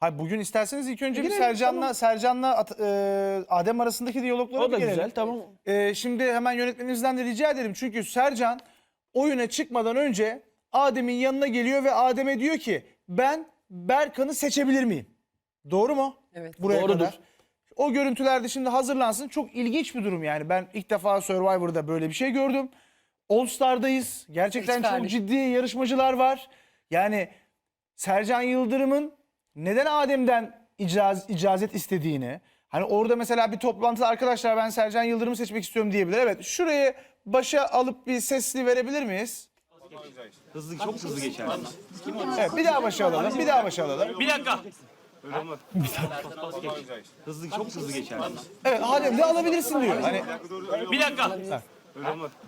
Hayır bugün isterseniz ilk önce bir Girelim, Sercan'la tamam. Sercan'la At- e, Adem arasındaki diyaloglara O da gelelim. güzel tamam. E, şimdi hemen yönetmenimizden de rica edelim. Çünkü Sercan oyuna çıkmadan önce Adem'in yanına geliyor ve Adem'e diyor ki ben Berkan'ı seçebilir miyim? Doğru mu? Evet. Buraya Doğrudur. kadar. O görüntüler de şimdi hazırlansın. Çok ilginç bir durum yani. Ben ilk defa Survivor'da böyle bir şey gördüm. All Star'dayız. Gerçekten Hiç çok vermiş. ciddi yarışmacılar var. Yani Sercan Yıldırım'ın neden Adem'den icaz, icazet istediğini, hani orada mesela bir toplantıda arkadaşlar ben Sercan Yıldırım'ı seçmek istiyorum diyebilir. Evet şurayı başa alıp bir sesli verebilir miyiz? Hızlı çok hızlı geçer. Evet bir daha başa alalım, bir daha başa alalım. Bir dakika. Hızlı çok hızlı geçer. Evet Adem de alabilirsin diyor. Hani Bir dakika.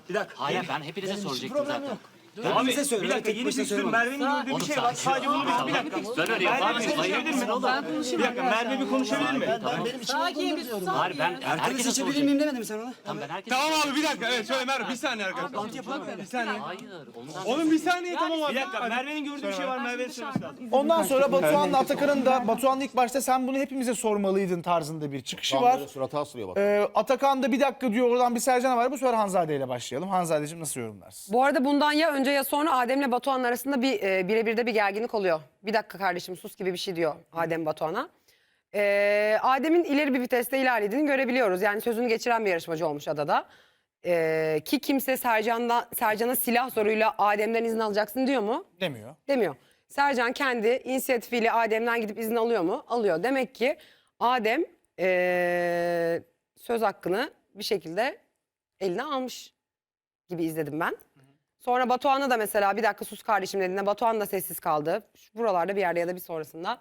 Bir dakika. Hayır ben hepinize soracaktım zaten. Abi bir dakika yeni düştüm. Merve'nin gördüğü bir şey var. Sadece bunu bir, bir dakika. Ben öyle Merve yapamıyorum. bir konuşabilir mi? Bir dakika Merve bir konuşabilir mi? Sakin bir sus. Hayır ben Erkan'ı herkese seçebilir soracaktım. miyim demedim sen ona. Tamam ben herkese Tamam abi bir dakika evet söyle Merve bir saniye arkadaşlar. Bir saniye. Hayır ondan Oğlum bir saniye tamam abi. Bir dakika Merve'nin gördüğü bir şey var. Merve'nin söylemesi lazım. ondan sonra Batuhan'la Atakan'ın da Batuhan ilk başta sen bunu hepimize sormalıydın tarzında bir çıkışı var. Surata asılıyor bak. Ee, Atakan da bir dakika diyor oradan bir Sercan var. Bu sefer Hanzade ile başlayalım. Hanzade'cim nasıl yorumlarsın? Bu arada bundan ya önce ya sonra Adem'le Batuhan arasında bir e, birebir de bir gerginlik oluyor. Bir dakika kardeşim sus gibi bir şey diyor Adem Batuhan'a. E, Adem'in ileri bir viteste ilerlediğini görebiliyoruz. Yani sözünü geçiren bir yarışmacı olmuş adada. E, ki kimse Sercan'dan, Sercan'a silah zoruyla Adem'den izin alacaksın diyor mu? Demiyor. Demiyor. Sercan kendi inisiyatifiyle Adem'den gidip izin alıyor mu? Alıyor. Demek ki Adem eee, söz hakkını bir şekilde eline almış gibi izledim ben. Sonra Batuhan'a da mesela bir dakika sus kardeşim dediğinde Batuhan da sessiz kaldı. Şu Buralarda bir yerde ya da bir sonrasında.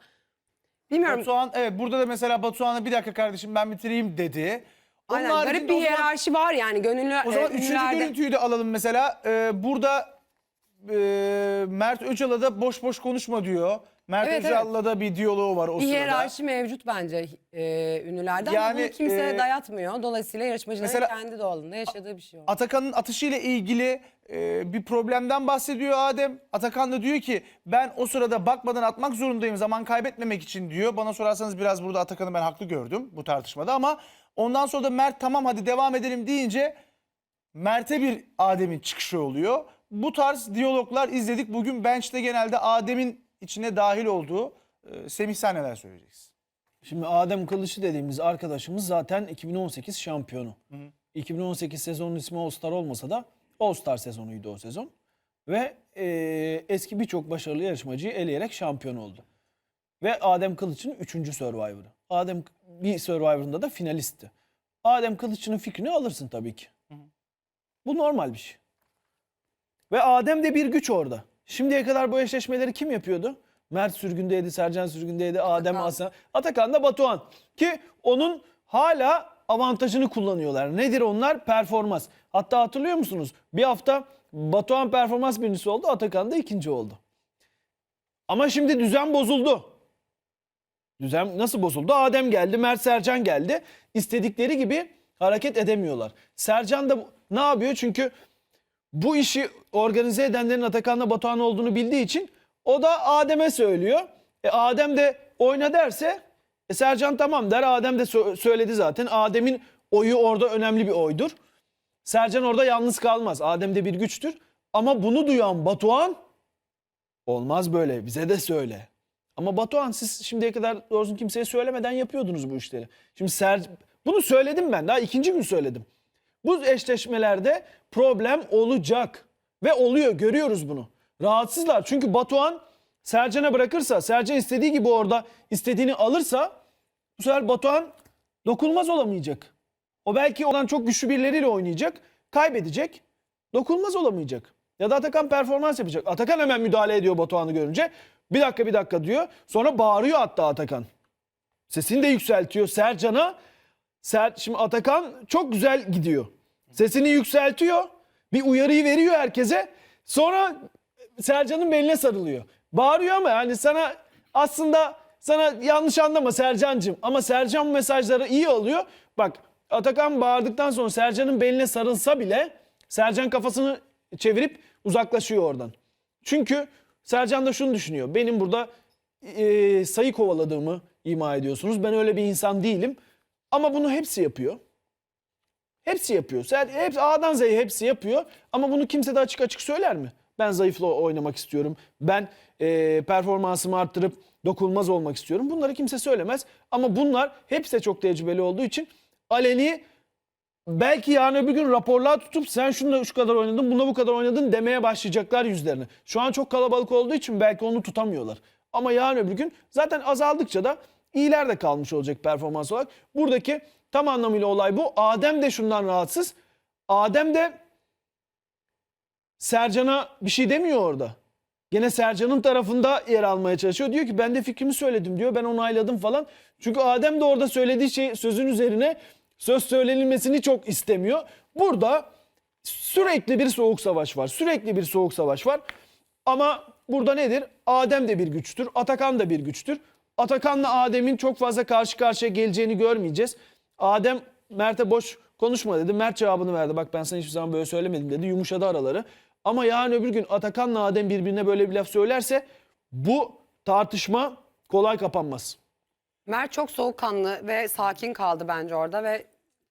Bilmiyorum. Batuhan evet burada da mesela Batuhan'a bir dakika kardeşim ben bitireyim dedi. Onun Aynen, haricinde garip bir o zaman- hiyerarşi var yani gönüllü O zaman e, üçüncü ünlülerde. görüntüyü de alalım mesela. Ee, burada e, Mert Öcal'a da boş boş konuşma diyor. Mert Evet, Öcal'la da bir diyaloğu var o Bir sırada. hiyerarşi mevcut bence e, ünlülerde ama Yani, bunu kimse e, dayatmıyor. Dolayısıyla yarışmacıların mesela- kendi doğalında yaşadığı bir şey o. Atakan'ın atışıyla ilgili e, bir problemden bahsediyor Adem. Atakan da diyor ki ben o sırada bakmadan atmak zorundayım zaman kaybetmemek için diyor. Bana sorarsanız biraz burada Atakan'ı ben haklı gördüm bu tartışmada ama ondan sonra da Mert tamam hadi devam edelim deyince Mert'e bir Adem'in çıkışı oluyor. Bu tarz diyaloglar izledik. Bugün bench'te genelde Adem'in içine dahil olduğu e, Semih sen neler söyleyeceksin? Şimdi Adem Kılıçlı dediğimiz arkadaşımız zaten 2018 şampiyonu. 2018 sezonun ismi All Star olmasa da All Star sezonuydu o sezon. Ve e, eski birçok başarılı yarışmacıyı eleyerek şampiyon oldu. Ve Adem Kılıç'ın 3. Survivor'ı. Adem bir Survivor'ında da finalistti. Adem Kılıç'ın fikrini alırsın tabii ki. Bu normal bir şey. Ve Adem de bir güç orada. Şimdiye kadar bu eşleşmeleri kim yapıyordu? Mert sürgündeydi, Sercan sürgündeydi, Adem Atakan. Aslan. Atakan da Batuhan. Ki onun hala avantajını kullanıyorlar. Nedir onlar? Performans. Hatta hatırlıyor musunuz? Bir hafta Batuhan performans birincisi oldu, Atakan da ikinci oldu. Ama şimdi düzen bozuldu. Düzen nasıl bozuldu? Adem geldi, Mert Sercan geldi. İstedikleri gibi hareket edemiyorlar. Sercan da ne yapıyor? Çünkü bu işi organize edenlerin Atakan'la Batuhan olduğunu bildiği için o da Adem'e söylüyor. E Adem de oyna derse e Sercan tamam der. Adem de sö- söyledi zaten. Adem'in oyu orada önemli bir oydur. Sercan orada yalnız kalmaz. Adem de bir güçtür. Ama bunu duyan Batuhan olmaz böyle bize de söyle. Ama Batuhan siz şimdiye kadar doğrusu kimseye söylemeden yapıyordunuz bu işleri. Şimdi Ser bunu söyledim ben daha ikinci gün söyledim. Bu eşleşmelerde problem olacak ve oluyor görüyoruz bunu. Rahatsızlar çünkü Batuhan Sercan'a bırakırsa, Sercan istediği gibi orada istediğini alırsa bu sefer Batuhan dokunmaz olamayacak. O belki ondan çok güçlü birileriyle oynayacak, kaybedecek, dokunmaz olamayacak. Ya da Atakan performans yapacak. Atakan hemen müdahale ediyor Batuhan'ı görünce. Bir dakika bir dakika diyor. Sonra bağırıyor hatta Atakan. Sesini de yükseltiyor Sercan'a. Ser, şimdi Atakan çok güzel gidiyor. Sesini yükseltiyor. Bir uyarıyı veriyor herkese. Sonra Sercan'ın beline sarılıyor. Bağırıyor ama yani sana aslında sana yanlış anlama Sercan'cığım. Ama Sercan bu mesajları iyi alıyor. Bak Atakan bağırdıktan sonra Sercan'ın beline sarılsa bile Sercan kafasını çevirip uzaklaşıyor oradan. Çünkü Sercan da şunu düşünüyor. Benim burada e, sayı kovaladığımı ima ediyorsunuz. Ben öyle bir insan değilim. Ama bunu hepsi yapıyor. Hepsi yapıyor. Sen, hepsi, A'dan Z'ye hepsi yapıyor. Ama bunu kimse de açık açık söyler mi? Ben zayıfla oynamak istiyorum. Ben e, performansımı arttırıp dokunmaz olmak istiyorum. Bunları kimse söylemez. Ama bunlar hepsi de çok tecrübeli olduğu için aleni belki yarın öbür gün raporlar tutup sen şununla şu kadar oynadın, bunda bu kadar oynadın demeye başlayacaklar yüzlerine. Şu an çok kalabalık olduğu için belki onu tutamıyorlar. Ama yarın öbür gün zaten azaldıkça da iyiler de kalmış olacak performans olarak. Buradaki tam anlamıyla olay bu. Adem de şundan rahatsız. Adem de Sercan'a bir şey demiyor orada. Gene Sercan'ın tarafında yer almaya çalışıyor. Diyor ki ben de fikrimi söyledim diyor. Ben onayladım falan. Çünkü Adem de orada söylediği şey sözün üzerine söz söylenilmesini çok istemiyor. Burada sürekli bir soğuk savaş var. Sürekli bir soğuk savaş var. Ama burada nedir? Adem de bir güçtür. Atakan da bir güçtür. Atakan'la Adem'in çok fazla karşı karşıya geleceğini görmeyeceğiz. Adem Mert'e boş konuşma dedi. Mert cevabını verdi. Bak ben sana hiçbir zaman böyle söylemedim dedi. Yumuşadı araları. Ama yarın öbür gün Atakan'la Adem birbirine böyle bir laf söylerse bu tartışma kolay kapanmaz. Mert çok soğukkanlı ve sakin kaldı bence orada ve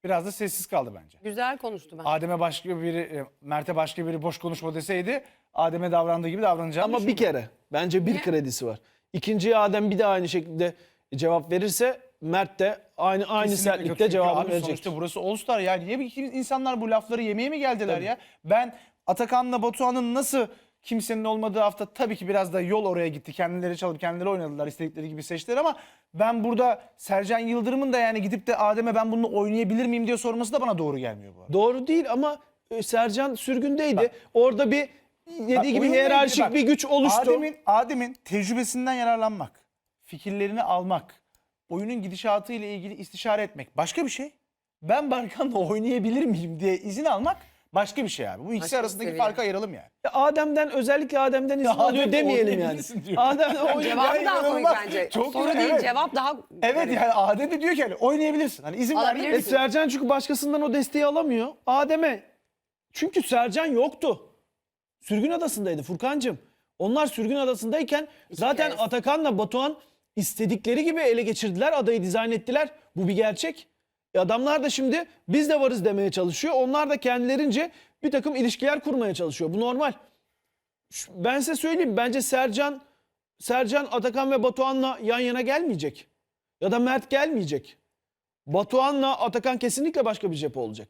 Biraz da sessiz kaldı bence. güzel konuştu bence. Adem'e başka biri, e, Mert'e başka biri boş konuşma deseydi Adem'e davrandığı gibi davranacağını Ama bir kere bence bir kredisi var. İkinciye Adem bir de aynı şekilde cevap verirse Mert de aynı aynı Kesinlikle sertlikte katılıyorum. cevabını Abi verecek. Sonuçta burası All Star ya. Niye insanlar bu lafları yemeye mi geldiler ya? Ben Atakan'la Batuhan'ın nasıl kimsenin olmadığı hafta tabii ki biraz da yol oraya gitti. Kendileri çalıp kendileri oynadılar. istedikleri gibi seçtiler ama ben burada Sercan Yıldırım'ın da yani gidip de Adem'e ben bunu oynayabilir miyim diye sorması da bana doğru gelmiyor bu arada. Doğru değil ama e, Sercan sürgündeydi. Orada bir dediği Bak, gibi oyunla hiyerarşik bak, bir güç oluştu. Adem'in Adem'in tecrübesinden yararlanmak, fikirlerini almak, oyunun gidişatı ile ilgili istişare etmek başka bir şey. Ben Barkan'la oynayabilir miyim diye izin almak başka bir şey abi. Bu ikisi Başka bir arasındaki seviye. farkı ayıralım yani. Ya Adem'den özellikle Adem'den izin alıyor Adem demeyelim yani. oynayabilirsin diyor. Oynuyor. Cevabı daha komik inanılmaz. bence. Çok Soru güzel, değil evet. cevap daha Evet yani Adem de diyor ki hani oynayabilirsin. Hani izin Alabilir vermek E, Sercan çünkü başkasından o desteği alamıyor. Adem'e çünkü Sercan yoktu. Sürgün adasındaydı Furkancığım. Onlar sürgün adasındayken zaten kez. Atakan'la Batuhan istedikleri gibi ele geçirdiler. Adayı dizayn ettiler. Bu bir gerçek. E adamlar da şimdi biz de varız demeye çalışıyor. Onlar da kendilerince bir takım ilişkiler kurmaya çalışıyor. Bu normal. Ben size söyleyeyim. Bence Sercan Sercan Atakan ve Batuhan'la yan yana gelmeyecek. Ya da Mert gelmeyecek. Batuhan'la Atakan kesinlikle başka bir cephe olacak.